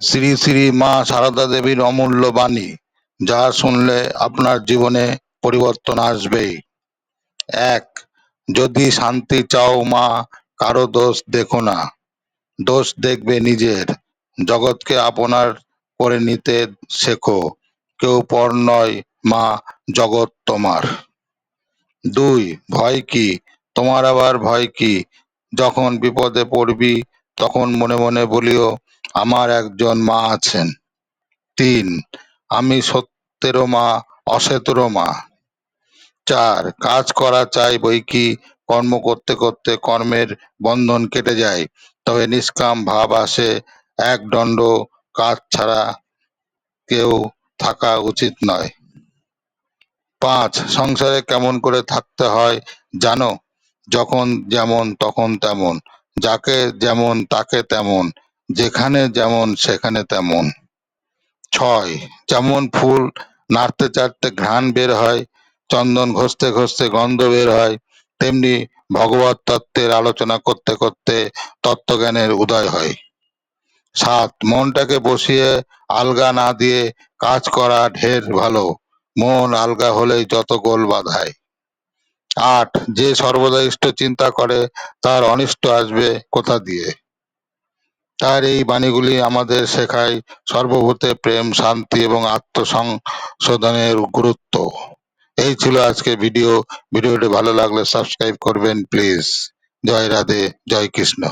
শ্রী শ্রী মা সারদা দেবীর অমূল্য বাণী, যা শুনলে আপনার জীবনে পরিবর্তন আসবেই। এক, যদি শান্তি চাও মা, কারও দোষ দেখো না। দোষ দেখবে নিজের। জগৎকে আপনার করে নিতে শেখো। কেউ পর নয় মা, জগৎ তোমার। দুই, ভয় কি? তোমার আবার ভয় কি? যখন বিপদে পড়বি, তখন মনে মনে বলিও আমার একজন মা আছেন। তিন, আমি সত্যেরও মা, অসেতেরও মা। চার, কাজ করা চাই বই কি, কর্ম করতে করতে কর্মের বন্ধন কেটে যায়, তবে নিষ্কাম ভাব আসে এক দণ্ড, কাজ ছাড়া কেউ থাকা উচিত নয়। পাঁচ, সংসারে কেমন করে থাকতে হয় জানো? যখন যেমন, তখন তেমন। যাকে যেমন, তাকে তেমন। যেখানে যেমন, সেখানে তেমন। ছয়, যেমন ফুল নাড়তে চাড়তে ঘ্রাণ বের হয়, চন্দন ঘষতে ঘষতে গন্ধ বের হয়, তেমনি ভগবত তত্ত্বের আলোচনা করতে করতে তত্ত্বজ্ঞানের উদয় হয়। সাত, মনটাকে বসিয়ে আলগা না দিয়ে কাজ করা ঢের ভালো। মন আলগা হলেই যত গোল বাধায়। আট, যে সর্বদা ইষ্ট চিন্তা করে, তার অনিষ্ট আসবে কোথা দিয়ে? তার এই বাণীগুলি আমাদের শেখায় সর্বভূতে প্রেম, শান্তি এবং আত্মসংশোধনের গুরুত্ব। এই ছিল আজকে ভিডিও। ভিডিওটি ভালো লাগলে সাবস্ক্রাইব করবেন, প্লিজ। জয় রাধে, জয় কৃষ্ণ।